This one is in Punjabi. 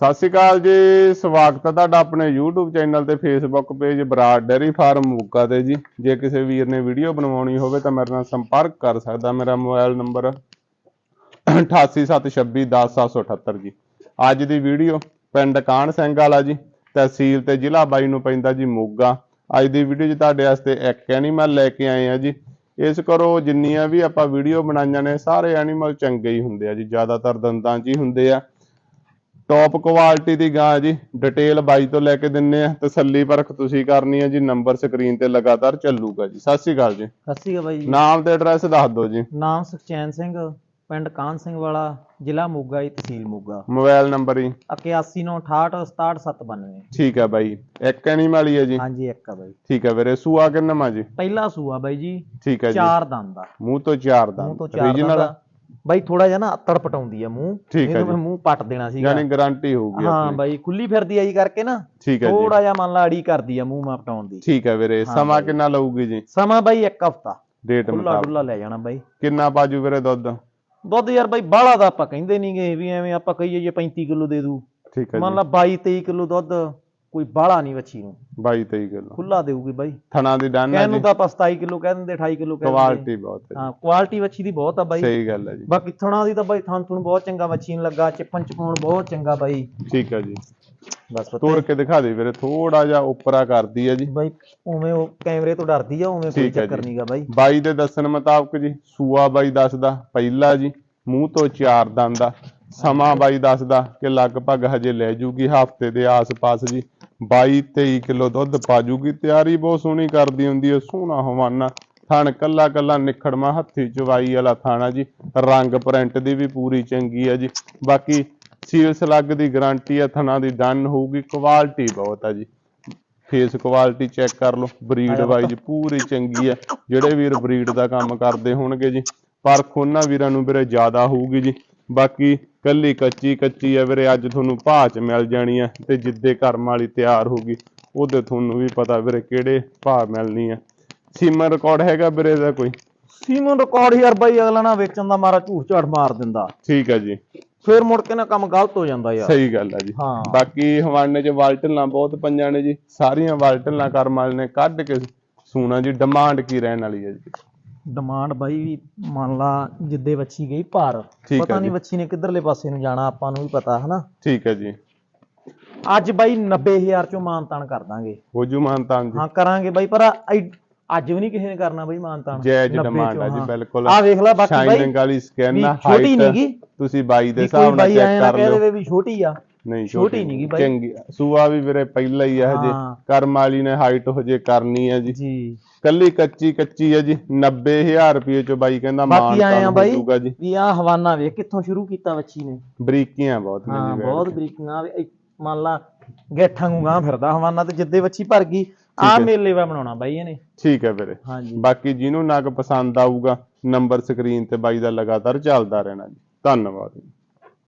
ਸਤਿ ਸ਼੍ਰੀ ਅਕਾਲ ਜੀ, ਸਵਾਗਤ ਹੈ ਤੁਹਾਡਾ ਆਪਣੇ YouTube ਚੈਨਲ ਤੇ Facebook page Brar dairy farm Mooka ਤੇ ਜੀ। ਜੇ ਕਿਸੇ ਵੀਰ ਨੇ ਵੀਡੀਓ ਬਣਵਾਉਣੀ ਹੋਵੇ ਤਾਂ ਮੇਰੇ ਨਾਲ ਸੰਪਰਕ ਕਰ ਸਕਦਾ, ਮੇਰਾ ਮੋਬਾਈਲ ਨੰਬਰ 8876210778 ਜੀ। ਅੱਜ ਦੀ ਵੀਡੀਓ ਪਿੰਡ ਕਾਨ ਸਿੰਘ ਵਾਲਾ ਜੀ, ਤਹਿਸੀਲ ਤੇ ਜ਼ਿਲ੍ਹਾ ਬਾਈ ਨੂੰ ਪੈਂਦਾ ਜੀ ਮੋਗਾ। ਅੱਜ ਦੀ ਵੀਡੀਓ 'ਚ ਤੁਹਾਡੇ ਵਾਸਤੇ ਇੱਕ ਐਨੀਮਲ ਲੈ ਕੇ ਆਏ ਆ ਜੀ। ਇਸ ਕਰੋ ਜਿੰਨੀਆਂ ਵੀ ਆਪਾਂ ਵੀਡੀਓ ਬਣਾਈਆਂ ਨੇ, ਸਾਰੇ ਐਨੀਮਲ ਚੰਗੇ ਹੀ ਹੁੰਦੇ ਆ ਜੀ, ਜ਼ਿਆਦਾਤਰ ਦੰਦਾਂ 'ਚ ਹੀ ਹੁੰਦੇ ਆ। ਟੌਪ ਕੁਆਲਿਟੀ ਦੀ ਗਾਂ ਜੀ। ਡਿਟੇਲ ਬਾਈ ਤੋਂ ਲੈ ਕੇ ਦਿੰਨੇ ਆ ਤਸੱਲੀ ਪਰਖ ਤੁਸੀਂ ਕਰਨੀ ਹੈ ਜੀ। ਨੰਬਰ ਸਕਰੀਨ ਤੇ ਲਗਾਤਾਰ ਚੱਲੂਗਾ ਜੀ। ਸਤਿ ਸ਼੍ਰੀ ਅਕਾਲ ਜੀ। ਸਤਿ ਸ਼੍ਰੀ ਅਕਾਲ ਬਾਈ ਜੀ। ਨਾਮ ਤੇ ਐਡਰੈਸ ਦੱਸ ਦਿਓ ਜੀ। ਨਾਮ ਸੁਖਚੈਨ ਸਿੰਘ ਪਿੰਡ ਕਾਨ ਸਿੰਘ ਵਾਲਾ ਜ਼ਿਲ੍ਹਾ ਮੋਗਾ ਜੀ ਤਹਿਸੀਲ ਮੋਗਾ। ਮੋਬਾਈਲ ਨੰਬਰ ਜੀ। 8198676792 ਠੀਕ ਹੈ ਬਾਈ। ਇੱਕ ਐਨੀਮਲ ਹੀ ਹੈ ਜੀ। ਹਾਂਜੀ ਇੱਕ ਆ ਬਾਈ। ਠੀਕ ਹੈ ਵੀਰੇ ਸੂਆ ਕਿੰਨਾ ਜੀ? ਪਹਿਲਾ ਸੂਆ ਬਾਈ ਜੀ। ਠੀਕ ਹੈ ਜੀ। ਚਾਰ ਦੰਦ ਦਾ ਮੂੰਹ ਤੋਂ ਚਾਰ ਦੰਦ। ਰੀਜਨਲ ਦਾ ਬਾਈ ਥੋੜਾ ਜਿਹਾ ਨਾ ਅੱਤੜ ਪਟਾਉਂਦੀ ਆ ਮੂੰਹ। ਠੀਕ ਹੈ। ਮੈਂ ਮੂੰਹ ਪੱਟ ਦੇਣਾ ਸੀਗਾ। ਯਾਨੀ ਗਾਰੰਟੀ ਹੋਊਗੀ ਹਾਂ ਬਾਈ ਖੁੱਲੀ ਫਿਰਦੀ ਆਈ ਕਰਕੇ ਨਾ। ਠੀਕ ਹੈ ਜੀ। ਥੋੜਾ ਜਿਹਾ ਮੰਨ ਲਾ ਅੜੀ ਕਰਦੀ ਆ ਮੂੰਹ ਮਾ ਪਟਾਉਣ ਦੀ। ਠੀਕ ਹੈ ਵੀਰੇ ਸਮਾਂ। ਕਿੰਨਾ ਲਊਗੀ ਜੀ? ਸਮਾਂ ਬਾਈ ਇੱਕ ਹਫਤਾ। ਡੇਟ ਖੁੱਲਾ ਮੁਤਾਬਕ। ਡੁੱਲਾ ਲੈ ਜਾਣਾ ਬਾਈ। ਕਿੰਨਾ ਬਾਜੂ ਵੀਰੇ ਦੁੱਧ? ਦੁੱਧ ਯਾਰ ਬਾਈ ਬਾਹਲਾ ਦਾ ਆਪਾਂ ਕਹਿੰਦੇ ਨਹੀਂਗੇ ਵੀ ਐਵੇਂ ਆਪਾਂ ਕਹੀਏ ਜੇ 35 ਕਿਲੋ ਦੇ ਦੂ ਠੀਕ ਹੈ ਮੰਨ ਜੀ। ਲਾ 22 23 ਕਿਲੋ ਦੁੱਧ। ਕੋਈ ਬਾਹਲਾ ਨਹੀਂ ਵੱਛੀ ਨੂੰ। 22 23 ਕਿਲੋ। ਖੁੱਲਾ ਦੇਊਗੀ ਬਾਈ। ਥਣਾ ਦੀ ਡਨ ਕਹਿਣ ਨੂੰ ਤਾਂ ਆਪਾਂ 27 ਕਿਲੋ ਕਹਿ ਦਿੰਦੇ 28 ਕਿਲੋ ਕਹਿ ਦਿੰਦੇ। ਕੁਆਲਿਟੀ ਬਹੁਤ ਹੈ ਹਾਂ ਕੁਆਲਿਟੀ ਵੱਛੀ ਦੀ ਬਹੁਤ ਆ ਬਾਈ। ਸਹੀ ਗੱਲ ਹੈ ਜੀ। ਬਾਕੀ ਥਣਾ ਦੀ ਤਾਂ ਬਾਈ ਥਣ ਥਣ ਬਹੁਤ ਚੰਗਾ ਵੱਛੀ ਨੂੰ ਲੱਗਾ ਚਿੱਪਣ ਚਪਾਉਣ ਬਹੁਤ ਚੰਗਾ ਬਾਈ। ਠੀਕ ਹੈ ਜੀ। ਬਸ ਤੋੜ ਕੇ ਦਿਖਾ ਦੇ ਵੀਰੇ ਥੋੜਾ ਜਿਹਾ ਉੱਪਰਾ ਕਰਦੀ ਹੈ ਜੀ। ਬਾਈ ਉਵੇਂ ਉਹ ਕੈਮਰੇ ਤੋਂ ਡਰਦੀ ਆ ਉਵੇਂ ਕੋਈ ਚੱਕਰ। ਨਹੀਂਗਾ ਬਾਈ। ਬਾਈ ਦੇ ਦੱਸਣ ਮੁਤਾਬਕ ਜੀ ਸੂਆ ਬਾਈ ਦੱਸਦਾ ਪਹਿਲਾ ਜੀ ਮੂੰਹ ਤੋਂ ਚਾਰ ਦੰਦ ਦਾ ਸਮਾਂ ਬਾਈ ਦੱਸਦਾ ਕਿ ਲਗਭਗ ਹਜੇ ਲੈ ਜੂਗੀ ਹਫ਼ਤੇ ਦੇ ਆਸ-ਪਾਸ ਜੀ। 22 23 ਕਿਲੋ ਦੁੱਧ ਪਾ ਜੂਗੀ ਤਿਆਰੀ ਬਹੁਤ ਸੋਹਣੀ ਕਰਦੀ ਹੁੰਦੀ ਹੈ ਸੋਹਣਾ ਹਵਾਨਾ। ਥਣ ਕੱਲਾ ਕੱਲਾ ਨਿਖੜਮਾ ਹੱਥੀ ਚਵਾਈ ਵਾਲਾ ਥਾਣਾ ਜੀ ਰੰਗ ਪ੍ਰਿੰਟ ਦੀ ਵੀ ਪੂਰੀ ਚੰਗੀ ਹੈ ਜੀ। ਬਾਕੀ ਸੀਲ ਸਲੱਗ ਦੀ ਗਾਰੰਟੀ ਹੈ ਥਣਾ ਦੀ ਡਨ ਹੋਊਗੀ ਕੁਆਲਿਟੀ ਬਹੁਤ ਹੈ ਜੀ। ਫੇਸ ਕੁਆਲਿਟੀ ਚੈੱਕ ਕਰ ਲਓ ਬਰੀਡ ਵਾਈਜ਼ ਪੂਰੀ ਚੰਗੀ ਹੈ ਜਿਹੜੇ ਵੀਰ ਬਰੀਡ ਦਾ ਕੰਮ ਕਰਦੇ ਹੋਣਗੇ ਜੀ ਪਰਖ ਉਹਨਾਂ ਵੀਰਾਂ ਨੂੰ ਵੀਰੇ ਜ਼ਿਆਦਾ ਹੋਊਗੀ ਜੀ। ਬਾਕੀ ਕੱਲੀ ਕੱਚੀ ਕੱਚੀ ਹੈ ਵੀਰੇ ਅੱਜ ਤੁਹਾਨੂੰ ਭਾਅ ਚ ਮਿਲ ਜਾਣੀ ਹੈ ਤੇ ਜਿੱਦੇ ਕਰਮ ਵਾਲੀ ਤਿਆਰ ਹੋਊਗੀ ਉਹਦੇ ਤੁਹਾਨੂੰ ਵੀ ਪਤਾ ਵੀਰੇ ਕਿਹੜੇ ਭਾਅ ਮਿਲਣੀ ਹੈ ਸੀਮਨ ਰਿਕਾਰਡ ਹੈਗਾ ਵੀਰੇ ਦਾ ਕੋਈ? ਸੀਮਨ ਰਿਕਾਰਡ ਯਾਰ ਬਾਈ ਅਗਲਾ ਨਾ ਵੇਚਣ ਦਾ ਮਾਰਾ ਝੂਠ ਝਾੜ ਮਾਰ ਦਿੰਦਾ। ਠੀਕ ਹੈ ਜੀ। ਫੇਰ ਮੁੜ ਕੇ ਨਾ ਕੰਮ ਗਲਤ ਹੋ ਜਾਂਦਾ ਯਾਰ। ਸਹੀ ਗੱਲ ਹੈ ਜੀ। ਹਾਂ। ਬਾਕੀ ਹਵਾਨੇ ਚ ਵਾਲਟਲਾਂ ਬਹੁਤ ਪੰਜਾਂ ਨੇ ਜੀ ਸਾਰੀਆਂ ਵਾਲਟਲਾਂ ਕਰਮ ਵਾਲੇ ਨੇ ਕੱਢ ਕੇ ਸੂਣਾ ਜੀ ਡਿਮਾਂਡ ਕੀ ਰਹਿਣ ਵਾਲੀ ਹੈ ਜੀ। ਡਿਮਾਂਡ ਬਾਈ ਵੀ ਮੰਨ ਲਾ ਜਿੱਦੇ ਵੱਛੀ ਗਈ ਭਾਰ। ਠੀਕ ਪਤਾ ਹੈ ਨਹੀਂ ਜੀ। ਵੱਛੀ ਨੇ ਕਿੱਧਰਲੇ ਪਾਸੇ ਨੂੰ ਜਾਣਾ ਆਪਾਂ ਨੂੰ ਵੀ ਪਤਾ ਹਨਾ? ਠੀਕ ਹੈ ਜੀ। ਅੱਜ ਬਾਈ 90000 ਚੋਂ ਮਾਨਤਾਨ ਕਰ ਦਾਂਗੇ। ਹੋਜੂ ਮਾਨਤਾਨ ਜੀ। ਹਾਂ ਕਰਾਂਗੇ ਬਾਈ ਪਰ ਅੱਜ ਵੀ ਨਹੀਂ ਕਿਸੇ ਨੇ ਕਰਨਾ ਬਾਈ ਮਾਨਤਾਨ। ਜਾਇਜ਼ ਡਿਮਾਂਡ ਹੈ ਜੀ ਬਿਲਕੁਲ। ਆ ਵੇਖ ਲੈ ਬਾਕੀ ਬਾਈ ਸ਼ਾਈਨਿੰਗ ਵਾਲੀ ਸਕਿਨ ਵੀ ਆ ਛੋਟੀ ਨੀਗੀ ਤੁਸੀਂ ਬਾਈ ਦੇ ਵੀ ਕੋਈ ਹਿਸਾਬ ਨਾਲ ਬਾਈ ਐਂ ਚੈੱਕ ਨਾ ਕਰ ਕਹਿ ਲਿਓ। ਦੇਵੇ ਵੀ ਛੋਟੀ ਆ। ਨਹੀਂ ਛੋਟੀ ਨੀਗੀ ਬਾਈ। ਚੰਗੀ। ਸੂਆ ਵੀ ਵੀਰੇ ਪਹਿਲਾ ਹੀ ਆ ਹਜੇ। ਹਾਂ। ਕਰਮ ਵਾਲੀ ਨੇ ਹਾਈਟ ਹਜੇ ਕਰਨੀ ਹੈ ਜੀ। ਜੀ। ਕੱਲੀ ਕੱਚੀ ਕੱਚੀ ਹੈ ਜੀ 90000 ਰੁਪਏ ਚ ਬਾਈ ਕਹਿੰਦਾ ਬਾਕੀ ਆਏ ਆ ਬਾਈ ਹੋਜੂਗਾ ਜੀ। ਵੀ ਆ ਹਵਾਨਾ ਵੇਖ ਕਿੱਥੋਂ ਸ਼ੁਰੂ ਕੀਤਾ ਵੱਛੀ ਨੇ। ਬਰੀਕੀਆਂ ਬਹੁਤ ਨੇ ਹਾਂ ਬਹੁਤ ਬਰੀਕੀਆਂ ਵੀ ਇਹ ਮੰਨ ਲਾ ਗੇਠਾਂ ਨੂੰ ਗਾਂ ਫਿਰਦਾ ਹਵਾਨਾ ਤੇ ਜਿੱਦੇ ਵੱਛੀ ਭਰ ਗਈ ਆ। ਮੇਲੇ ਵਾ ਬਣਾਉਣਾ ਬਾਈ ਇਹਨੇ। ਠੀਕ ਹੈ ਵੀਰੇ। ਹਾਂਜੀ। ਬਾਕੀ ਜਿਹਨੂੰ ਨਗ ਪਸੰਦ ਆਊਗਾ ਨੰਬਰ ਸਕਰੀਨ ਤੇ ਬਾਈ ਦਾ ਲਗਾਤਾਰ ਚੱਲਦਾ ਰਹਿਣਾ ਜੀ। ਧੰਨਵਾਦ ਜੀ।